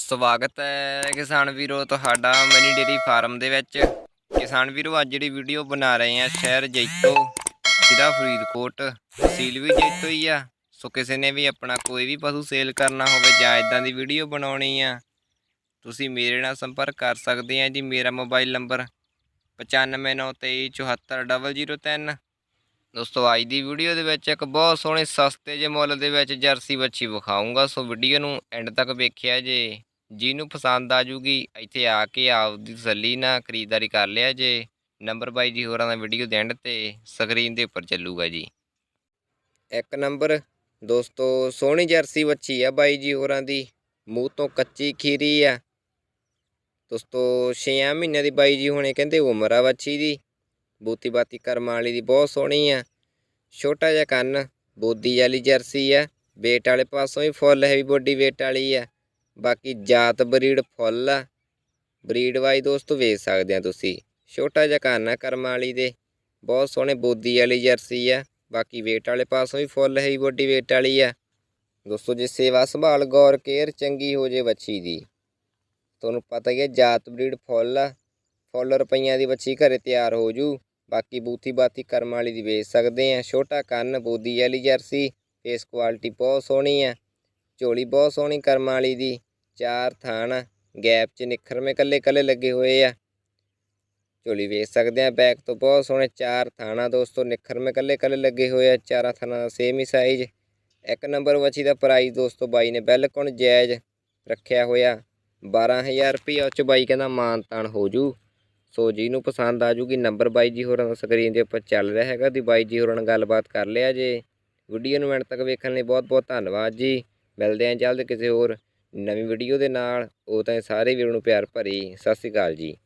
ਸਵਾਗਤ ਹੈ ਕਿਸਾਨ ਵੀਰੋ ਤੁਹਾਡਾ ਮਨੀ ਡੇਰੀ ਫਾਰਮ ਦੇ ਵਿੱਚ। ਕਿਸਾਨ ਵੀਰੋ, ਅੱਜ ਜਿਹੜੀ ਵੀਡੀਓ ਬਣਾ ਰਹੇ ਆ ਸ਼ਹਿਰ ਜੈਤੋ, ਜ਼ਿਲ੍ਹਾ ਫਰੀਦਕੋਟ, ਤਹਿਸੀਲ ਵੀ ਜੈਤੋ ਹੀ ਆ। ਸੋ ਕਿਸੇ ਨੇ ਵੀ ਆਪਣਾ ਕੋਈ ਵੀ ਪਸ਼ੂ ਸੇਲ ਕਰਨਾ ਹੋਵੇ ਜਾਂ ਇਦਾਂ ਦੀ ਵੀਡੀਓ ਬਣਾਉਣੀ ਆ, ਤੁਸੀਂ ਮੇਰੇ ਨਾਲ ਸੰਪਰਕ ਕਰ ਸਕਦੇ ਆ ਜੀ। ਮੇਰਾ ਮੋਬਾਈਲ ਨੰਬਰ 9593247003 ਦੋਸਤੋ, ਅੱਜ ਦੀ ਵੀਡੀਓ ਦੇ ਵਿੱਚ ਇੱਕ ਬਹੁਤ ਸੋਹਣੇ ਸਸਤੇ ਜਿਹੇ ਮੁੱਲ ਦੇ ਵਿੱਚ ਜਰਸੀ ਬੱਚੀ ਵਿਖਾਉਂਗਾ ਸੋ ਵੀਡੀਓ ਨੂੰ ਐਂਡ ਤੱਕ ਵੇਖਿਆ ਜੇ। ਜਿਹਨੂੰ ਪਸੰਦ ਆ ਜੂਗੀ, ਇੱਥੇ ਆ ਕੇ ਆਪਦੀ ਤਸੱਲੀ ਨਾਲ ਖਰੀਦਦਾਰੀ ਕਰ ਲਿਆ ਜੇ। ਨੰਬਰ ਬਾਈ ਜੀ ਹੋਰਾਂ ਦਾ ਵੀਡੀਓ ਦੇ ਐਂਡ ਤੇ ਸਕਰੀਨ ਦੇ ਉੱਪਰ ਚੱਲੂਗਾ ਜੀ। ਇੱਕ ਨੰਬਰ, ਦੋਸਤੋ, ਸੋਹਣੀ ਜਰਸੀ ਵੱਛੀ ਆ ਬਾਈ ਜੀ ਹੋਰਾਂ ਦੀ। ਮੂੰਹ ਤੋਂ ਕੱਚੀ ਖੀਰੀ ਆ। ਦੋਸਤੋ 6 ਮਹੀਨਿਆਂ ਦੀ ਬਾਈ ਜੀ ਹੁਣੇ ਕਹਿੰਦੇ ਉਮਰ ਆ ਵੱਛੀ ਦੀ। ਬੂਤੀ ਬਾਤੀ ਕਰਮ ਵਾਲੀ ਦੀ ਬਹੁਤ ਸੋਹਣੀ ਆ। ਛੋਟਾ ਜਿਹਾ ਕੰਨ, ਬੋਦੀ ਵਾਲੀ ਜਰਸੀ ਆ। ਵੇਟ ਵਾਲੇ ਪਾਸੋਂ ਹੀ ਫੁੱਲ ਹੈਵੀ ਬੋਡੀ ਵੇਟ ਵਾਲੀ ਆ। ਬਾਕੀ ਜਾਤ ਬਰੀਡ ਫੁੱਲ ਆ। ਬਰੀਡ ਵਾਈ ਦੋਸਤੋ ਵੇਚ ਸਕਦੇ ਆ ਤੁਸੀਂ। ਛੋਟਾ ਜਿਹਾ ਕੰਨ ਆ ਕਰਮ ਵਾਲੀ ਦੇ। ਬਹੁਤ ਸੋਹਣੇ ਬੋਦੀ ਵਾਲੀ ਜਰਸੀ ਆ। ਬਾਕੀ ਵੇਟ ਵਾਲੇ ਪਾਸੋਂ ਹੀ ਫੁੱਲ ਹੈ ਬੋਡੀ ਵੇਟ ਵਾਲੀ ਆ। ਦੋਸਤੋ, ਜੇ ਸੇਵਾ ਸੰਭਾਲ, ਗੌਰ, ਕੇਅਰ ਚੰਗੀ ਹੋ ਜੇ ਬੱਚੀ ਦੀ। ਤੁਹਾਨੂੰ ਪਤਾ ਹੀ ਹੈ ਜਾਤ ਬਰੀਡ ਫੁੱਲ ਆ। ਫੁੱਲ ਰੁਪਈਆਂ ਦੀ ਬੱਚੀ ਘਰੇ ਤਿਆਰ ਹੋ ਜੂ। ਬਾਕੀ ਬੂਥੀ ਬਾਤੀ ਕਰਮ ਵਾਲੀ ਦੀ ਵੇਚ ਸਕਦੇ ਆ। ਛੋਟਾ ਕੰਨ, ਬੋਦੀ ਵਾਲੀ ਜਰਸੀ ਫੇਸ ਕੁਆਲਿਟੀ ਬਹੁਤ ਸੋਹਣੀ ਆ। ਝੋਲੀ ਬਹੁਤ ਸੋਹਣੀ ਕਰਮ ਵਾਲੀ ਦੀ। ਚਾਰ ਥਾਣ ਗੈਪ 'ਚ ਨਿਖਰਵੇਂ ਕੱਲੇ ਕੱਲੇ ਲੱਗੇ ਹੋਏ ਆ। ਝੋਲੀ ਵੇਖ ਸਕਦੇ ਆ ਬੈਕ ਤੋਂ, ਬਹੁਤ ਸੋਹਣੇ ਚਾਰ ਥਾਣਾ ਦੋਸਤੋ, ਨਿਖਰਵੇਂ ਕੱਲੇ ਕੱਲੇ ਲੱਗੇ ਹੋਏ ਆ, ਚਾਰਾਂ ਥਾਣਾ ਦਾ ਸੇਮ ਹੀ ਸਾਈਜ਼ ਇੱਕ ਨੰਬਰ ਬੱਚੀ ਦਾ ਪ੍ਰਾਈਸ ਦੋਸਤੋ ਬਾਈ ਨੇ ਬਿਲਕੁਲ ਜਾਇਜ਼ ਰੱਖਿਆ ਹੋਇਆ। 12000 ਰੁਪਏ ਉਹ 'ਚ ਬਾਈ ਕਹਿੰਦਾ ਮਾਨ ਤਾਨ ਹੋ ਜੂ। ਸੋ ਜਿਹਨੂੰ ਪਸੰਦ ਆ ਜੂਗੀ ਨੰਬਰ ਬਾਈ ਜੀ ਹੋਰਾਂ ਦਾ ਸਕਰੀਨ ਦੇ ਉੱਪਰ ਚੱਲ ਰਿਹਾ ਹੈਗਾ ਦੀ ਬਾਈ ਜੀ ਹੋਰਾਂ ਨਾਲ ਗੱਲਬਾਤ ਕਰ ਲਿਆ ਜੇ। ਵੀਡੀਓ ਨੂੰ ਐਂਡ ਤੱਕ ਵੇਖਣ ਲਈ ਬਹੁਤ ਬਹੁਤ ਧੰਨਵਾਦ ਜੀ। ਮਿਲਦੇ ਆਂ ਜਲਦ ਕਿਸੇ ਹੋਰ ਨਵੀਂ ਵੀਡੀਓ ਦੇ ਨਾਲ ਉਹ ਤਾਂ ਸਾਰੇ ਵੀਰਾਂ ਨੂੰ ਪਿਆਰ ਭਰੀ, ਸਤਿ ਸ਼੍ਰੀ ਅਕਾਲ ਜੀ।